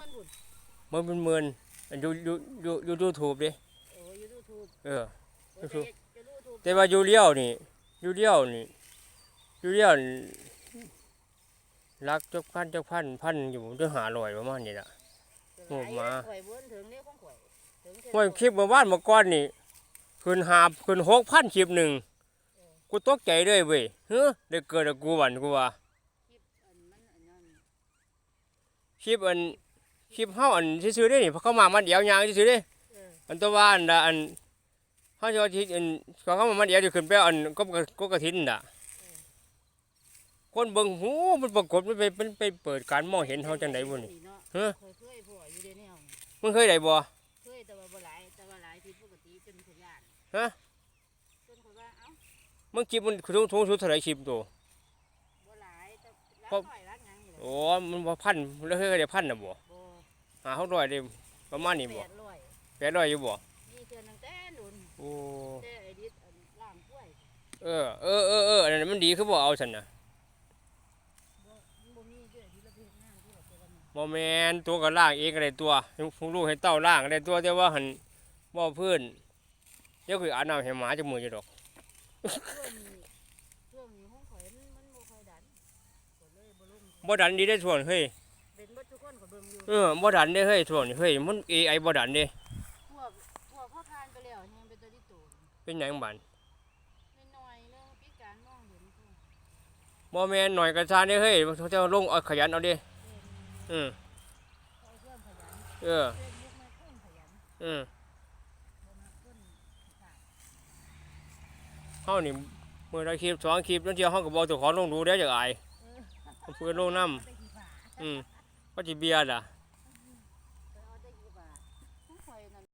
มันบุญมันเป็นหมื่นอันอยู่อยู่อยู่อยู่ยูทูบดิโอ้ยูทูบเออโอ้ YouTube จะยูทูบแต่ว่าอยู่เลี้ยวนี่อยู่เลี้ยวนี่อยู่เลี้ยวนี่รักจักพันจักพันพันอยู่จะหาลอยประมาณนี้ล่ะโอ้มาข่อยเบิ้นถึงเนี่ยของข่อยถึงเท่าว่าคลิปเมื่อวานเมื่อก่อนนี่ขึ้นหาบขึ้นหกพันคลิปหนึ่งกูตกใจเลยเว้ยเฮ้อได้เกิดกับกูหวันกูว่าคลิปอันมันอันนั้น คลิปอันคลิปเฮาอันซื่อๆเด้นี่เพราะเขามามาเดียวยางซื่อๆเด้เอออันตัวว่าอันน่ะอันเขาจะว่าที่อันเขาเข้ามามาเดียวจะขึ้นไปเอาอันก็ก็กระถินน่ะคนเบิ่งหูมันปรากฏมันไปมันไปเปิดการมองเห็นเฮาจังไดบ่นี่เนาะฮะข่อยเคยพ่ออยู่ในแนวนี่มึงเคยได้บ่เคยแต่ว่าบ่หลายแต่ว่าหลายผิดปกติจนขยานฮะจนข่อยว่าเอ้ามึงคลิปมันสูงสูงสุดเท่าไหร่คลิปตัวบ่หลายแต่รักเพราะน้อยรักหยังนี่แหละโอ้มันบ่พันแล้วเคยได้พันน่ะบ่บ่ หาเฮาร้อยได้ประมาณนี้บ่แปดร้อยแปดร้อยอยู่บ่นี่เทื่อนังแต่ดุนโอ้แต่ไอ้ดิดอันล่างกล้วยเออเออเออเอออันนั้นมันดีคือบ่เอาซั่นน่ะบ่มันบ่มีเด้อดิละเพิ่นงานที่ว่าแต่ว่านี่บ่แม่นตัวก็ล่างเองก็ได้ตัวให้ลูกให้เต้าล่างก็ได้ตัวแต่ว่าหันบ่เพิ่นเดี๋ยวคืออาบน้ำให้หมาจักมืออยู่ดอกช่วงนี้ช่วงนี้ห้องข่อยมันมันบ่ค่อยดันก็เลยบ่ลงบ่ดันดีได้ส่วนเฮ้ยเป็นบ่ ทุกคนก็เบิ่งอยู่ เออบ่ดันได้เฮ้ยส่วนเฮ้ยมัน AI บ่ดันเด้พวกพวกเขาทานไปแล้วยังเป็นตัวที่โตเป็นหยังบันน้อยๆนึงพิการมองเห็นพุ่นบ่แม่นหน่อยกระซานได้เฮ้ยเขาจะลงเอาขยันเอาเด้เอออืมเขาเพื่อนขยันเออเฟซบุ๊กมาเพิ่นขยันอืมบ่มาเพิ่นขี้ขลาดเฮานี่มื้อละคลิปสองคลิปนั่นเที่ยวเฮาก็บ่ตัวขอลงดูได้จักอายเออเพิ่นลงน้ำไปขี้ขลาดอืม પછી બિયારા